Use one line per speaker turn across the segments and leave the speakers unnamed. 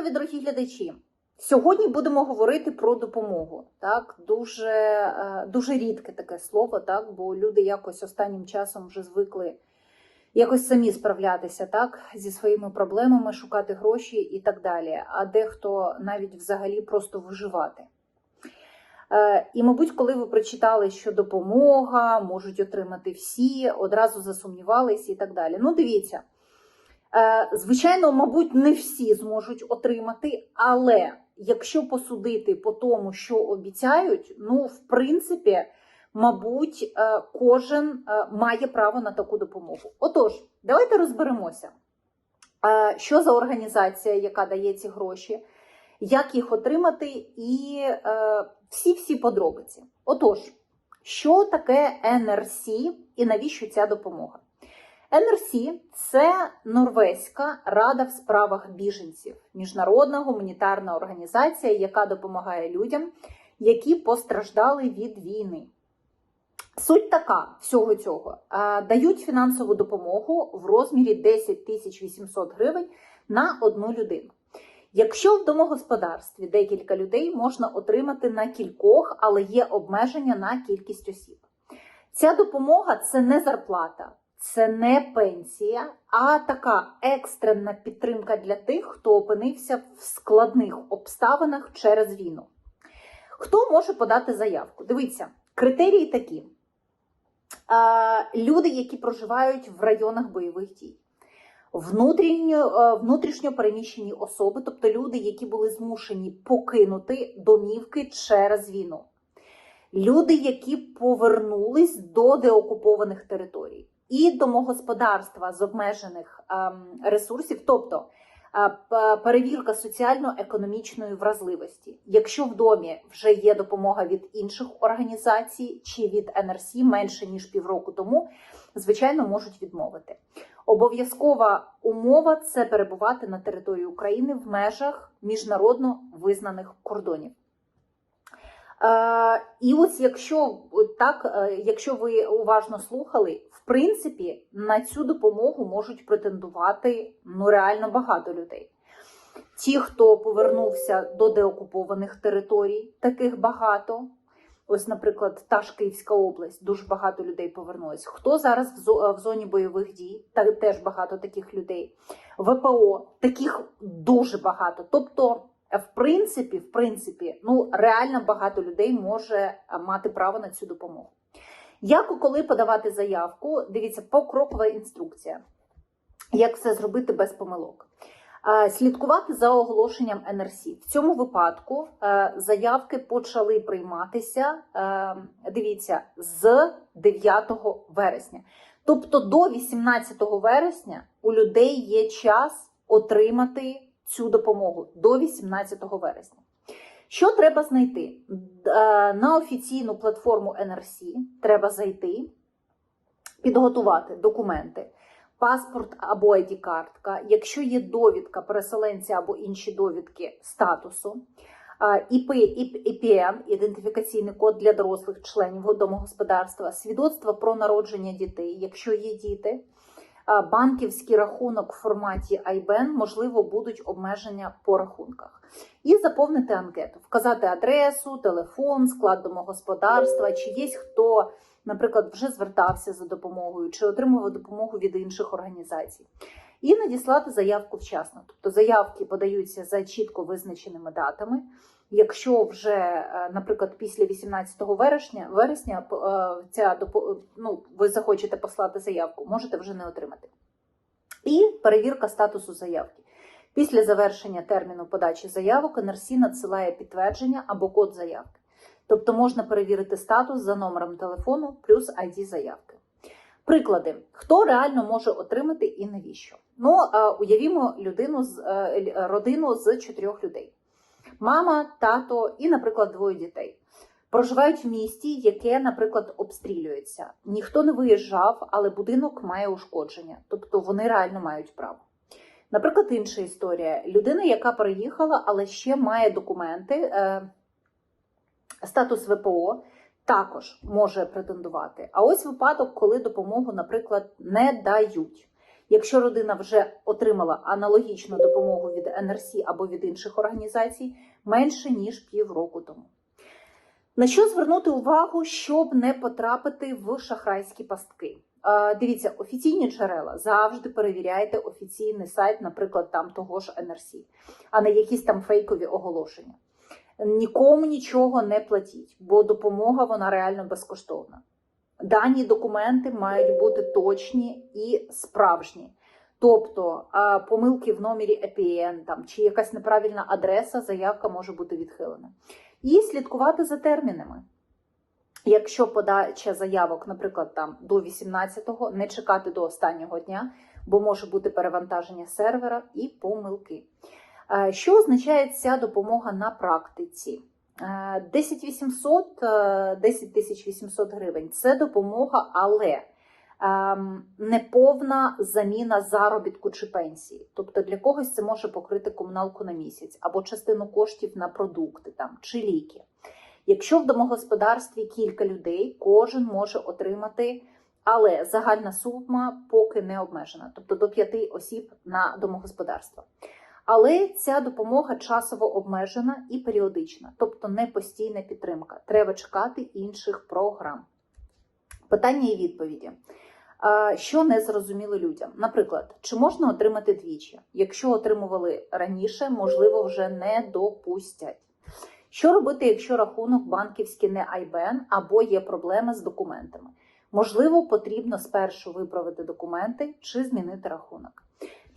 здоров'я, дорогі глядачі! Сьогодні будемо говорити про допомогу. Так, дуже, е, дуже рідке таке слово, так, бо люди якось останнім часом вже звикли якось самі справлятися так, зі своїми проблемами, шукати гроші і так далі. А дехто навіть взагалі просто виживати. Е, І, мабуть, коли ви прочитали, що допомога можуть отримати всі, одразу засумнівались і так далі. Ну, дивіться. Е, Звичайно, мабуть, не всі зможуть отримати, але якщо посудити по тому, що обіцяють, ну, в принципі, мабуть, е, кожен е, має право на таку допомогу. Отож, давайте розберемося, що за організація, яка дає ці гроші, як їх отримати, і всі-всі подробиці. Отож, що таке НРС і навіщо ця допомога? НРС це Норвезька рада в справах біженців, міжнародна гуманітарна організація, яка допомагає людям, які постраждали від війни. Суть така всього цього: дають фінансову допомогу в розмірі 10 тисяч 800 гривень на одну людину. Якщо в домогосподарстві декілька людей можна отримати на кількох, але є обмеження на кількість осіб. Ця допомога це не зарплата, це не пенсія, а така екстрена підтримка для тих, хто опинився в складних обставинах через війну. Хто може подати заявку? Дивіться, критерії такі: люди, які проживають в районах бойових дій. Е, внутрішньо переміщені особи, тобто люди, які були змушені покинути домівки через війну, люди, які повернулись до деокупованих територій, і домогосподарства з обмежених ем, ресурсів, тобто е, перевірка соціально-економічної вразливості. Якщо в домі вже є допомога від інших організацій чи від НРС менше ніж півроку тому, звичайно, можуть відмовити. Обов'язкова умова це перебувати на території України в межах міжнародно визнаних кордонів. Е, і ось якщо так, е, якщо ви уважно слухали, в принципі, на цю допомогу можуть претендувати ну реально багато людей. Ті, хто повернувся до деокупованих територій, таких багато. Ось, наприклад, та ж Київська область, дуже багато людей повернулось. Хто зараз в зоні бойових дій? Теж багато таких людей. ВПО таких дуже багато. Тобто, в принципі, в принципі, ну реально багато людей може е, мати право на цю допомогу. Як і коли подавати заявку? Дивіться, покрокова інструкція. Як це зробити без помилок? Е, Слідкувати за оголошенням НРС. В цьому випадку е, заявки почали прийматися. Дивіться, з 9 вересня. Тобто до 18 вересня у людей є час отримати цю допомогу до 18 вересня. Що треба знайти? Е, На офіційну платформу НРС треба зайти, підготувати документи, паспорт або id картка якщо є довідка переселенця або інші довідки статусу, ІП, ідентифікаційний код для дорослих членів домогосподарства, свідоцтво про народження дітей, якщо є діти, банківський рахунок в форматі IBAN, можливо, будуть обмеження по рахунках. І заповнити анкету, вказати адресу, телефон, склад домогосподарства, чи є хто, наприклад, вже звертався за допомогою, чи отримував допомогу від інших організацій. І надіслати заявку вчасно. Тобто заявки подаються за чітко визначеними датами. Якщо вже, е, наприклад, після 18 вересня, вересня е, ця ну, ви захочете послати заявку, можете вже не отримати. І перевірка статусу заявки. Після завершення терміну подачі заявок НРС надсилає підтвердження або код заявки. Тобто можна перевірити статус за номером телефону плюс ID заявки. Приклади, хто реально може отримати і навіщо? Ну, е, уявімо людину з е, родину з чотирьох людей: мама, тато і, наприклад, двоє дітей. Проживають в місті, яке, наприклад, обстрілюється. Ніхто не виїжджав, але будинок має ушкодження, тобто вони реально мають право. Наприклад, інша історія: людина, яка переїхала, але ще має документи, е, статус ВПО, також може претендувати. А ось випадок, коли допомогу, наприклад, не дають. Якщо родина вже отримала аналогічну допомогу від НРСі або від інших організацій менше ніж півроку тому. На що звернути увагу, щоб не потрапити в шахрайські пастки? Дивіться, офіційні джерела завжди перевіряйте офіційний сайт, наприклад, там того ж НРСі, а не якісь там фейкові оголошення. Нікому нічого не платіть, бо допомога вона реально безкоштовна. Дані документи мають бути точні і справжні. Тобто помилки в номері EPN там, чи якась неправильна адреса, заявка може бути відхилена. І слідкувати за термінами. Якщо подача заявок, наприклад, там до 18-го, не чекати до останнього дня, бо може бути перевантаження сервера і помилки. Е, Що означає ця допомога на практиці? Е, 10 800, е, 10 тисяч 800 гривень це допомога, але ем, неповна заміна заробітку чи пенсії. Тобто для когось це може покрити комуналку на місяць або частину коштів на продукти там, чи ліки. Якщо в домогосподарстві кілька людей, кожен може отримати, але загальна сума поки не обмежена, тобто до п'яти осіб на домогосподарство. Але ця допомога часово обмежена і періодична, тобто не постійна підтримка. Треба чекати інших програм. Питання і відповіді. Що не зрозуміло людям? Наприклад, чи можна отримати двічі? Якщо отримували раніше, можливо, вже не допустять. Що робити, якщо рахунок банківський не IBAN або є проблеми з документами? Можливо, потрібно спершу виправити документи чи змінити рахунок.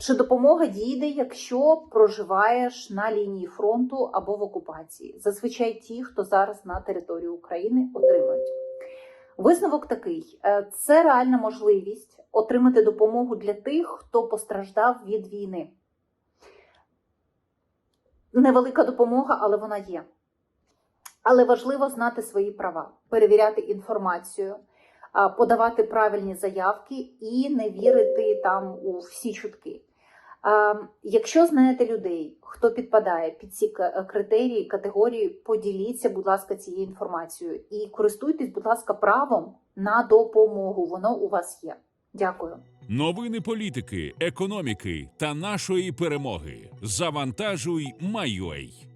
Чи допомога дійде, якщо проживаєш на лінії фронту або в окупації? Зазвичай ті, хто зараз на території України отримують. Висновок такий: е, це реальна можливість отримати допомогу для тих, хто постраждав від війни. Невелика допомога, але вона є. Але важливо знати свої права, перевіряти інформацію, подавати правильні заявки і не вірити там у всі чутки. А, Якщо знаєте людей, хто підпадає під ці критерії, категорії, поділіться, будь ласка, цією інформацією і користуйтесь, будь ласка, правом на допомогу. Воно у вас є. Дякую.
Новини політики, економіки та нашої перемоги. Завантажуй, Майой.